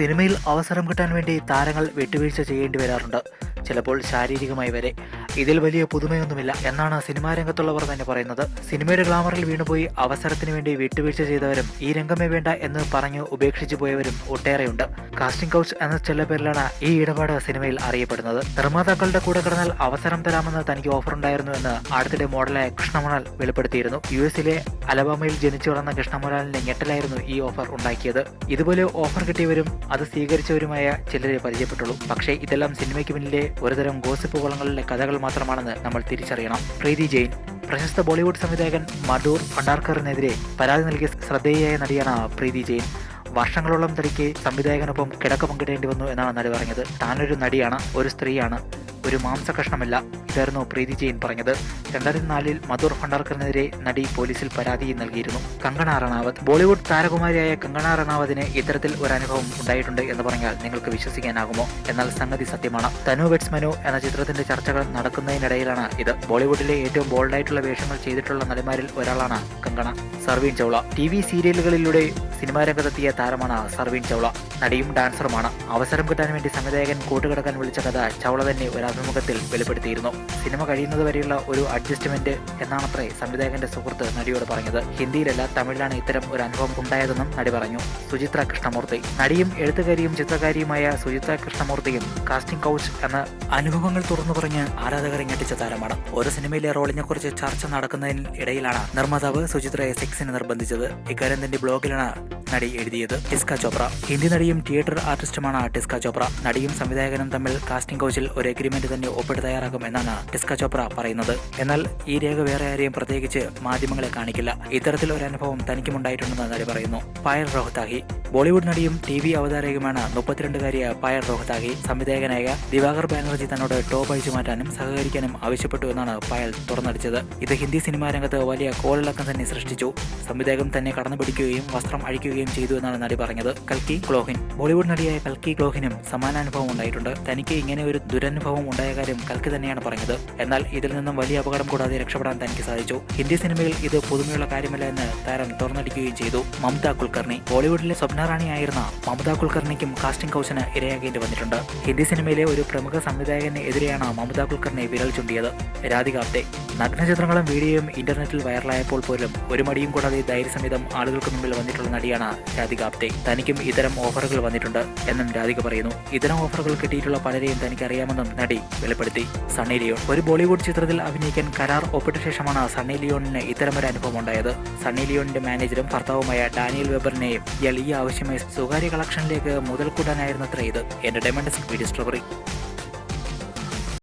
സിനിമയിൽ അവസരം കിട്ടാൻ വേണ്ടി താരങ്ങൾ വിട്ടുവീഴ്ച ചെയ്യേണ്ടി വരാറുണ്ട്. ചിലപ്പോൾ ശാരീരികമായി വരെ. ഇതിൽ വലിയ പുതുമയൊന്നുമില്ല എന്നാണ് സിനിമാ രംഗത്തുള്ളവർ തന്നെ പറയുന്നത്. സിനിമയുടെ ഗ്ലാമറിൽ വീണുപോയി അവസരത്തിന് വേണ്ടി വിട്ടുവീഴ്ച ചെയ്തവരും ഈ രംഗമേ വേണ്ട എന്ന് പറഞ്ഞു ഉപേക്ഷിച്ചു പോയവരും ഒട്ടേറെയുണ്ട്. കാസ്റ്റിംഗ് കൗച്ച് എന്ന ചില പേരിലാണ് ഈ ഇടപാട് സിനിമയിൽ അറിയപ്പെടുന്നത്. നിർമ്മാതാക്കളുടെ കൂടെ കിടന്നാൽ അവസരം തരാമെന്ന് തനിക്ക് ഓഫർ ഉണ്ടായിരുന്നു എന്ന് അടുത്തിടെ മോഡലായ കൃഷ്ണമണൽ വെളിപ്പെടുത്തിയിരുന്നു. യു എസിലെ അലബാമയിൽ ജനിച്ചു വളർന്ന കൃഷ്ണമണലിന്റെ ഞെട്ടലായിരുന്നു ഈ ഓഫർ ഉണ്ടാക്കിയത്. ഇതുപോലെ ഓഫർ കിട്ടിയവരും അത് സ്വീകരിച്ചവരുമായ ചിലരെ പരിചയപ്പെട്ടുള്ളൂ. പക്ഷേ ഇതെല്ലാം സിനിമയ്ക്ക് പിന്നിലെ ഒരുതരം ഗോസിപ്പ് കുളങ്ങളിലെ കഥകൾ മാത്രമാണെന്ന് നമ്മൾ തിരിച്ചറിയണം. പ്രീതി ജെയിൻ പ്രശസ്ത ബോളിവുഡ് സംവിധായകൻ മധൂർ ഭണ്ഡാർക്കറിനെതിരെ പരാതി നൽകിയ ശ്രദ്ധേയയായ നടിയാണ് പ്രീതി ജെയിൻ. വർഷങ്ങളോളം തനിക്ക് സംവിധായകനൊപ്പം കിടക്ക പങ്കിടേണ്ടി വന്നു എന്നാണ് നടി പറഞ്ഞത്. താനൊരു നടിയാണ് ഒരു സ്ത്രീയാണ്. ഒരു മാംസകഷ്ണമല്ല ഇതായിരുന്നു പ്രീതി ജെയിൻ പറഞ്ഞത്. രണ്ടായിരത്തി നാലിൽ മധുർ ഭണ്ഡാർക്കറിനെതിരെ നടി പോലീസിൽ പരാതി നൽകിയിരുന്നു. കങ്കണ റണാവത്ത്. ബോളിവുഡ് താരകുമാരിയായ കങ്കണ റണാവതിന് ഇത്തരത്തിൽ ഒരു അനുഭവം ഉണ്ടായിട്ടുണ്ട് എന്ന് പറഞ്ഞാൽ നിങ്ങൾക്ക് വിശ്വസിക്കാനാകുമോ? എന്നാൽ സംഗതി സത്യമാണ്. തനു വെറ്റ്സ് മനു എന്ന ചിത്രത്തിന്റെ ചർച്ചകൾ നടക്കുന്നതിനിടയിലാണ് ഇത്. ബോളിവുഡിലെ ഏറ്റവും ബോൾഡായിട്ടുള്ള വേഷങ്ങൾ ചെയ്തിട്ടുള്ള നടിമാരിൽ ഒരാളാണ് കങ്കണ. സർവീൻ ചൗള. ടി വി സീരിയലുകളിലൂടെ സിനിമാ രംഗത്തെത്തിയ താരമാണ് സർവീൻ ചൗള. നടിയും ഡാൻസറുമാണ്. അവസരം കിട്ടാൻ വേണ്ടി സംവിധായകൻ കൂട്ടുകിടക്കാൻ വിളിച്ച കഥ ചൗള തന്നെ ഒരു അഭിമുഖത്തിൽ വെളിപ്പെടുത്തിയിരുന്നു. സിനിമ കഴിയുന്നത് വരെയുള്ള ഒരു അഡ്ജസ്റ്റ്മെന്റ് എന്നാണത്രേ സംവിധായകന്റെ സുഹൃത്ത് നടിയോട് പറഞ്ഞത്. ഹിന്ദിയിലല്ല തമിഴിലാണ് ഇത്തരം ഒരു അനുഭവം ഉണ്ടായതെന്നും നടി പറഞ്ഞു. സുചിത്ര കൃഷ്ണമൂർത്തി. നടിയും എഴുത്തുകാരിയും ചിത്രകാരിയുമായ സുചിത്ര കൃഷ്ണമൂർത്തിയും കാസ്റ്റിംഗ് കൗച്ച് എന്ന അനുഭവങ്ങൾ തുറന്നു പറഞ്ഞ് ആരാധകരെ ഞെട്ടിച്ച താരമാണ്. ഒരു സിനിമയിലെ റോളിനെ കുറിച്ച് ചർച്ച നടക്കുന്നതിന് ഇടയിലാണ് നിർമ്മാതാവ് സുചിത്രയെ സെക്സിന് നിർബന്ധിച്ചത്. ഇക്കാര്യം തന്റെ ബ്ലോഗിലാണ് നടി എഴുതിയത് ടിസ്ക ചോപ്ര. ഹിന്ദി നടിയും തിയേറ്റർ ആർട്ടിസ്റ്റുമാണ് ടിസ്ക ചോപ്ര. നടിയും സംവിധായകനും തമ്മിൽ കാസ്റ്റിംഗ് കോച്ചിൽ ഒരു എഗ്രിമെന്റ് തന്നെ ഒപ്പിട്ട് തയ്യാറാക്കും എന്നാണ് ടിസ്ക ചോപ്ര പറയുന്നത്. എന്നാൽ ഈ രേഖ വേറെ ആരെയും പ്രത്യേകിച്ച് മാധ്യമങ്ങളെ കാണിക്കില്ല. ഇത്തരത്തിൽ ഒരു അനുഭവം തനിക്കുമുണ്ടായിട്ടുണ്ടെന്ന് നടി പറയുന്നു. പായൽ റോഹ്താഹി ബോളിവുഡ് നടിയും ടി വി അവതാരകയുമാണ് മുപ്പത്തിരണ്ടുകാരിയ പായർ റോഹ്താഹി സംവിധായകനായ ദിവാകർ ബാനർജി തന്നോട് ടോപ്പ് അഴിച്ചു മാറ്റാനും സഹകരിക്കാനും ആവശ്യപ്പെട്ടു എന്നാണ് പായൽ തുറന്നടിച്ചത്. ഇത് ഹിന്ദി സിനിമാ രംഗത്ത് വലിയ കോളിളക്കം തന്നെ സൃഷ്ടിച്ചു. സംവിധായകൻ തന്നെ കടന്നു പിടിക്കുകയും വസ്ത്രം അഴിക്കുകയും ചെയ്തു എന്നാണ് നടി പറഞ്ഞത്. കൽക്കി ക്ലോഹിൻ ബോളിവുഡ് നടിയായ കൽക്കി ക്ലോഹിനും സമാനാനുഭവം ഉണ്ടായിട്ടുണ്ട്. തനിക്ക് ഇങ്ങനെ ഒരു ദുരനുഭവം ഉണ്ടായ കാര്യം കൽക്കി തന്നെയാണ് പറഞ്ഞത്. എന്നാൽ ഇതിൽ നിന്നും വലിയ അപകടം കൂടാതെ രക്ഷപ്പെടാൻ തനിക്ക് സാധിച്ചു. ഹിന്ദി സിനിമയിൽ ഇത് പുതുമയുള്ള കാര്യമല്ല എന്ന് താരം തുറന്നടിക്കുകയും ചെയ്തു. മമത കുൽക്കർണി. ബോളിവുഡിലെ സ്വപ്നറാണിയായിരുന്ന മമത കുൽക്കർണിക്കും കാസ്റ്റിംഗ് കൗച്ചിന് ഇരയാകേണ്ടി വന്നിട്ടുണ്ട്. ഹിന്ദി സിനിമയിലെ ഒരു പ്രമുഖ സംവിധായകന് എതിരെയാണ് മമത കുൽക്കർണി വിരൽ ചൂണ്ടിയത്. രാധിക ആപ്തെ നഗ്നചിത്രങ്ങളും വീഡിയോയും ഇന്റർനെറ്റിൽ വൈറലായപ്പോൾ പോലും ഒരു മടിയും കൂടാതെ ധൈര്യസമേതം ആളുകൾക്ക് മുമ്പിൽ വന്നിട്ടുള്ള നടിയാണ് രാധിക ആപ്തെ തനിക്കും ഇത്തരം ഓഫറുകൾ വന്നിട്ടുണ്ട് എന്നും രാധിക പറയുന്നു. ഇത്തരം ഓഫറുകൾ കിട്ടിയിട്ടുള്ള പലരെയും തനിക്ക് അറിയാമെന്നും നടി വെളിപ്പെടുത്തി. സണ്ണി ലിയോൺ ഒരു ബോളിവുഡ് ചിത്രത്തിൽ അഭിനയിക്കാൻ കരാർ ഒപ്പിട്ട ശേഷമാണ് സണ്ണി ലിയോണിന് ഇത്തരമൊരു അനുഭവം ഉണ്ടായത്. സണ്ണി ലിയോണിന്റെ മാനേജറും ഭർത്താവുമായ ഡാനിയൽ വെബറിനെയും ഇയാൾ ഈ ആവശ്യമായി സ്വകാര്യ കളക്ഷനിലേക്ക് മുതൽ കൂട്ടാനായിരുന്നത്ര ഇത് എന്റർടൈൻമെന്റ് ഡിസ്കവറി